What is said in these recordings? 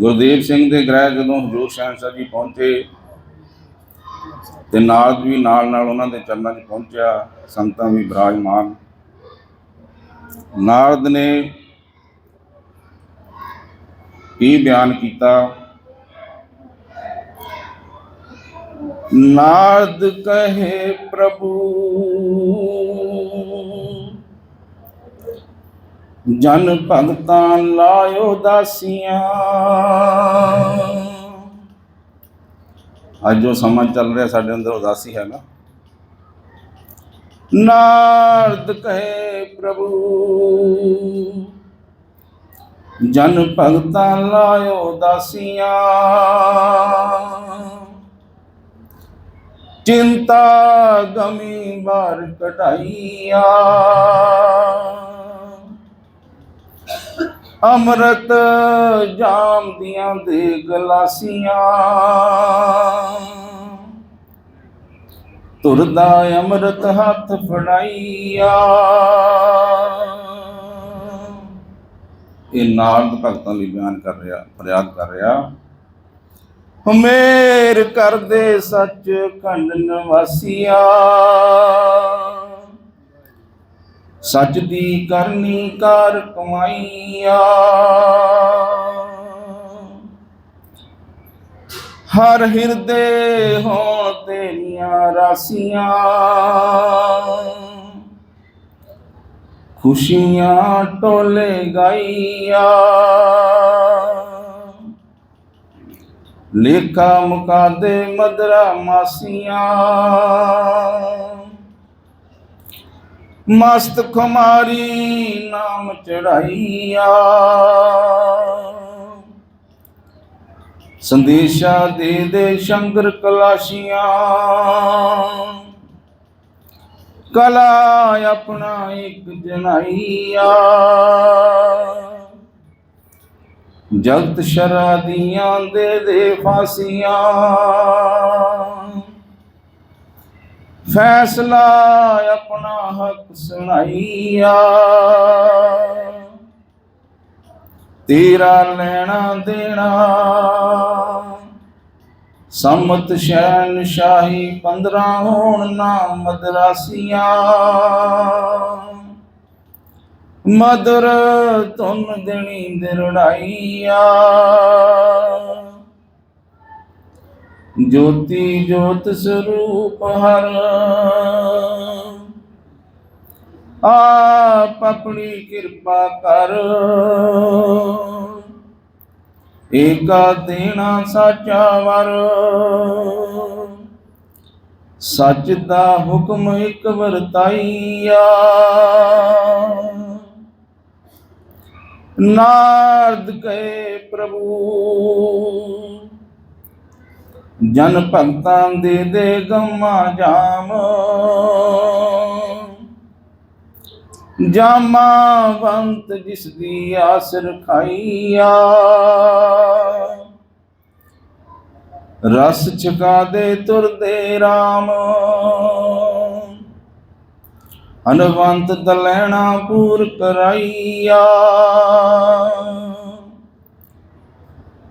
ਗੁਰਦੇਵ ਸਿੰਘ ਦੇ ਗ੍ਰਹਿ ਜਦੋਂ ਹਜ਼ੂਰ ਸ਼ਹਿਨशाह ਜੀ ਪਹੁੰਚੇ ਤੇ ਨਾਲ ਵੀ ਨਾਲ ਨਾਲ ਉਹਨਾਂ ਦੇ ਚਰਨਾਂ 'ਚ ਪਹੁੰਚਿਆ, ਸੰਤਾਂ ਵੀ ਬਿਰਾਜਮਾਨ। ਨਾਰਦ ਨੇ ਕੀ ਬਿਆਨ ਕੀਤਾ? ਨਾਰਦ ਕਹੇ ਪ੍ਰਭੂ ਜਨ ਭਗਤਾਂ ਲਾਇਓ ਦਾਸੀਆਂ। ਅੱਜ ਜੋ ਸਮਾਂ ਚੱਲ ਰਿਹਾ ਸਾਡੇ ਅੰਦਰ ਉਦਾਸੀ ਹੈ ਨਾ। ਨਾਰਦ ਕਹੇ ਪ੍ਰਭੂ, ਜਨ ਭਗਤਾਂ ਲਾਇਓ ਦਾਸੀਆਂ। ਚਿੰਤਾ ਗਮੀ ਬਾਰ ਕਢਾਈਆ। ਅੰਮ੍ਰਿਤ ਜਾਮ ਦੀਆਂ ਦੇ ਗਲਾਸੀਆਂ। ਤੁਰਦਾ ਅੰਮ੍ਰਿਤ ਹੱਥ ਫੜਾਈਆ। ਇਹ ਨਾਰਦ ਭਗਤਾਂ ਲਈ ਬਿਆਨ ਕਰ ਰਿਹਾ, ਫਰਿਆਦ ਕਰ ਰਿਹਾ। ਮੇਰ ਕਰਦੇ ਸੱਚ ਖੰਡਨ ਵਾਸੀਆ। ਸੱਚ ਦੀ ਕਰਨੀ ਕਰ ਕਮਾਈਆ। ਹਰ ਹਿਰਦੇ ਹੋਣ ਤੇਰੀਆਂ ਰਾਸੀਆਂ। ਖੁਸ਼ੀਆਂ ਟੋਲੇ ਗਾਈਆ। ਲੇਖਾ ਮੁਕਾਦੇ ਮਦਰਾ ਮਾਸੀਆਂ। ਮਸਤ ਖੁਮਾਰੀ ਨਾਮ ਚੜਾਈਆ। ਸੰਦੇਸ਼ਾ ਦੇ ਦੇ ਸ਼ੰਕਰ ਕਲਾਸ਼ੀਆਂ। ਕਲਾ ਆਪਣਾ ਇੱਕ ਜਨਾਈਆ। ਜਗਤ ਸ਼ਰਾ ਦੀਆਂ ਦੇ ਦੇ ਫਾਸੀਆਂ। ਫੈਸਲਾ ਆਪਣਾ ਹੱਕ ਸੁਣਾਈਆ। ਤੇਰਾ ਲੈਣਾ ਦੇਣਾ। ਸਮਤ ਸ਼ੈਨ ਸ਼ਾਹੀ 15 ਹੋਣ ਨਾ ਮਦਰਾਸੀਆਂ। ਮਦਰ ਤੁਨ ਦੇਣੀ ਦਿਰੜਾਈਆ ਜੋਤੀ ਜੋਤ ਸਰੂਪ ਹਰ। ਆਪ ਆਪਣੀ ਕਿਰਪਾ ਕਰ। ਏਕਾ ਦੇਣਾ ਸਾਚਾ ਵਰ। ਸੱਚ ਦਾ ਹੁਕਮ ਇੱਕ ਵਰਤਾਈਆ। ਨਾਰਦ ਕਹੇ ਪ੍ਰਭੂ ਜਨ ਭਗਤਾਂ ਦੇ ਦੇ ਗਮਾ ਜਾਮ। ਜਾਮਾਵੰਤ ਜਿਸ ਦੀ ਆਸ ਰਖਾਈਆ ਰਸ ਛਕਾ ਦੇ ਤੁਰਦੇ RAM ਅਨਵੰਤ ਦਲੈਣਾ ਪੂਰ ਕਰਾਈਆ।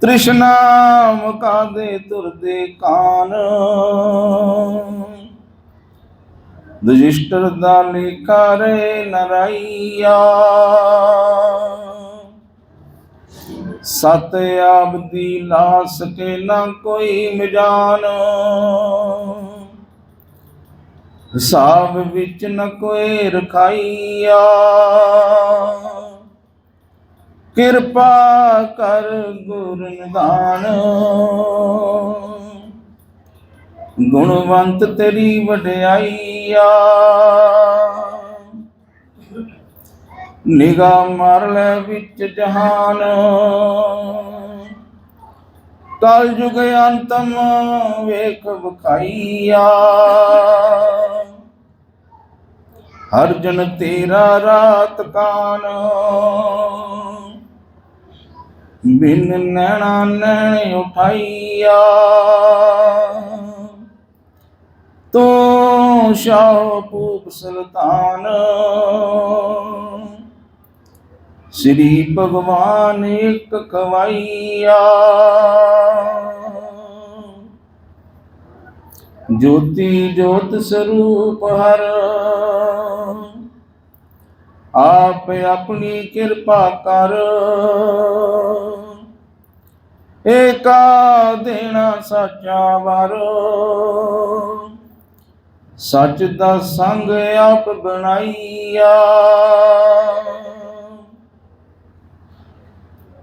ਤ੍ਰਿਸ਼ਨਾ ਮੁਕਾ ਦੇ ਤੁਰਦੇ ਕਾਨ। ਰਜਿਸਟਰ ਦਾ ਲਿਖਾਰੇ ਨਰਾਈਆ। ਸਤ ਆਬਦੀ ਲਾ ਸਕੇ ਨਾ ਕੋਈ ਮਜਾਨ। ਹਿਸਾਬ ਵਿੱਚ ਨ ਕੋਈ ਰਖਾਈਆ। ਕਿਰਪਾ ਕਰ ਗੁਰ ਨਿਦਾਨ ਗੁਣਵੰਤ ਤੇਰੀ ਵਡਿਆਈਆ। ਨਿਗਾ ਮਾਰ ਲੈ ਵਿੱਚ ਜਹਾਨ। ਕਲ ਯੁਗ ਅੰਤਮ ਵੇਖ ਵਿਖਾਈਆ। ਹਰ ਜਨ ਤੇਰਾ ਰਾਤ ਕਾਨ। ਬਿਨ ਨੈਣਾ ਨੈਣ ਉਠਾਈਆ। ਤੋ ਸ਼ਾਹ ਸੁਲਤਾਨ, ਸ੍ਰੀ ਭਗਵਾਨ ਇੱਕ ਕਵਾਈਆ ਜੋਤੀ ਜੋਤ ਸਰੂਪ ਹਰ ਆਪ ਆਪਣੀ ਕਿਰਪਾ ਕਰ। ਏਕਾ ਦੇਣਾ ਸੱਚਾ ਵਰ। ਸੱਚ ਦਾ ਸੰਗ ਆਪ ਬਣਾਈਆ।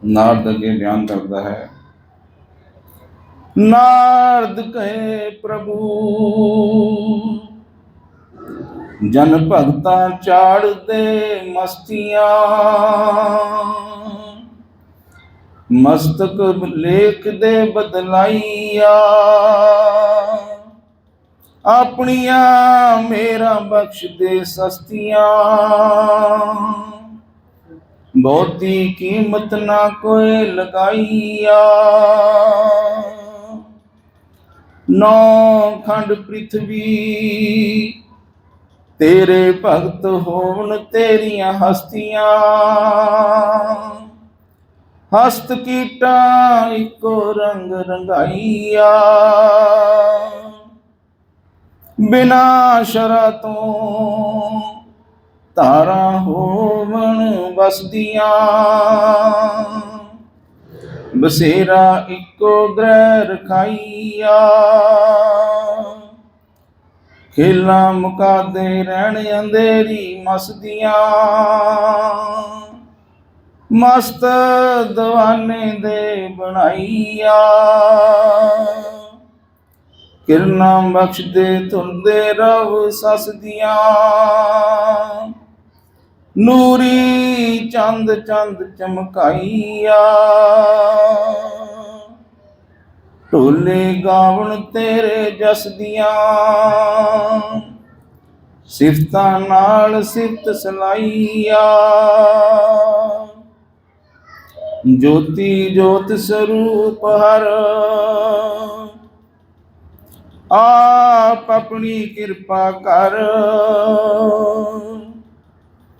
ਨਾਰਦ ਅੱਗੇ ਬਿਆਨ ਕਰਦਾ ਹੈ। ਨਾਰਦ ਕਹੇ ਪ੍ਰਭੂ ਜਨ ਭਗਤਾਂ ਚਾੜਦੇ ਮਸਤੀਆਂ। ਮਸਤਕ ਲੇਖ ਦੇ ਬਦਲਾਈਆ। ਆਪਣੀਆਂ ਮੇਰਾ ਬਖਸ਼ ਦੇ ਸਸਤੀਆਂ। ਬਹੁਤੀ ਕੀਮਤ ਨਾ ਕੋਈ ਲਗਾਈਆ। ਨੌ ਖੰਡ ਪ੍ਰਿਥਵੀ ਤੇਰੇ ਭਗਤ ਹੋਵਨ ਤੇਰੀਆਂ ਹਸਤੀਆਂ। ਹਸਤ ਕੀਟਾ ਇੱਕੋ ਰੰਗ ਰੰਗਾਈਆ। ਬਿਨਾ ਸ਼ਰਾ ਤੋਂ ਤਾਰਾ ਹੋਵਣ ਵਸਦੀਆਂ। ਬਸੇਰਾ ਇੱਕੋ ਗ੍ਰਹਿ ਰਖਾਈਆ। ਖੇਲਾਂ ਮੁਕਾਦੇ ਰਹਿਣ ਅੰਧੇਰੀ ਮਸਦੀਆਂ ਮਸਤ ਦਵਾਨੇ ਦੇ ਬਣਾਈਆ। ਕਿਰਨਾਂ ਬਖਸ਼ਦੇ ਤੁਰਦੇ ਰਵ ਸਸਦੀਆਂ। ਨੂਰੀ ਚੰਦ ਚੰਦ ਚਮਕਾਈਆ। ਢੋਲੇ ਗਾਵਣ ਤੇਰੇ ਜਸ ਦੀਆਂ। ਸਿਫਤਾਂ ਨਾਲ ਸਿਫਤ ਸਲਾਈਆ। ਜੋਤੀ ਜੋਤ ਸਰੂਪ ਹਰ। ਆਪ ਆਪਣੀ ਕਿਰਪਾ ਕਰ।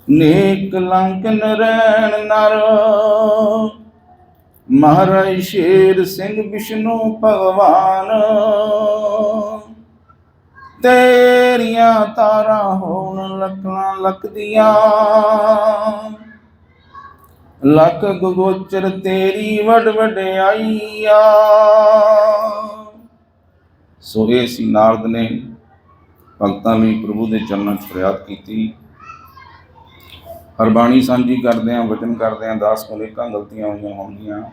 ਨੇਕ ਲੰਕਨ ਰਹਿਣ ਨਰ। ਮਹਾਰਾਜ ਸ਼ੇਰ ਸਿੰਘ ਵਿਸ਼ਨੂੰ ਭਗਵਾਨ। ਤੇਰੀਆਂ ਤਾਰਾਂ ਹੋਣ ਲੱਖਾਂ ਲੱਖਦੀਆਂ। ਲੱਖ ਗੋਚਰ ਤੇਰੀ ਵਡ ਵਡਿਆਈਆ। ਸੋ ਇਹ ਸੀ ਨਾਰਦ ਨੇ ਭਗਤਾਂ ਲਈ ਪ੍ਰਭੂ ਦੇ ਚਰਨਾਂ 'ਚ ਫਰਿਆਦ ਕੀਤੀ। ਹਰਬਾਣੀ ਸਾਂਝੀ ਕਰਦੇ ਆਂ ਵਚਨ ਕਰਦੇ ਆਂ ਦਾਸ ਕੋਲ ਇਕਾਂ ਗਲਤੀਆਂ ਹੋਈਆਂ ਹੋਣਗੀਆਂ।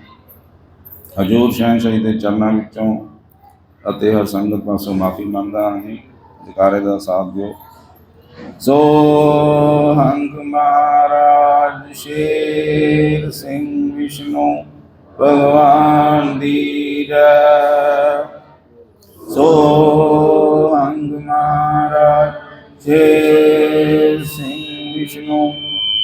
ਹਜੂਰ ਸ਼ਹਿਨशाही ਦੇ ਚਰਨਾਂ ਵਿੱਚੋਂ ਅਤੇ ਹਰ ਸੰਗਤ ਪਾਸੋਂ ਮਾਫੀ ਮੰਗਦਾ ਹਾਂ ਜੀ। ਜਕਾਰੇ ਦਾ ਸਾਥ ਦਿਓ। ਸੋ ਹੰਗ ਮਹਾਰਾਜ ਸ਼ੇਰ ਸਿੰਘ ਵਿਸ਼ਨੂੰ ਭਗਵਾਨ ਦੀ ਜੈ। ਸੋ ਹੰਗ ਮਹਾਰਾਜ ਸ਼ੇਰ ਸਿੰਘ ਵਿਸ਼ਨੂੰ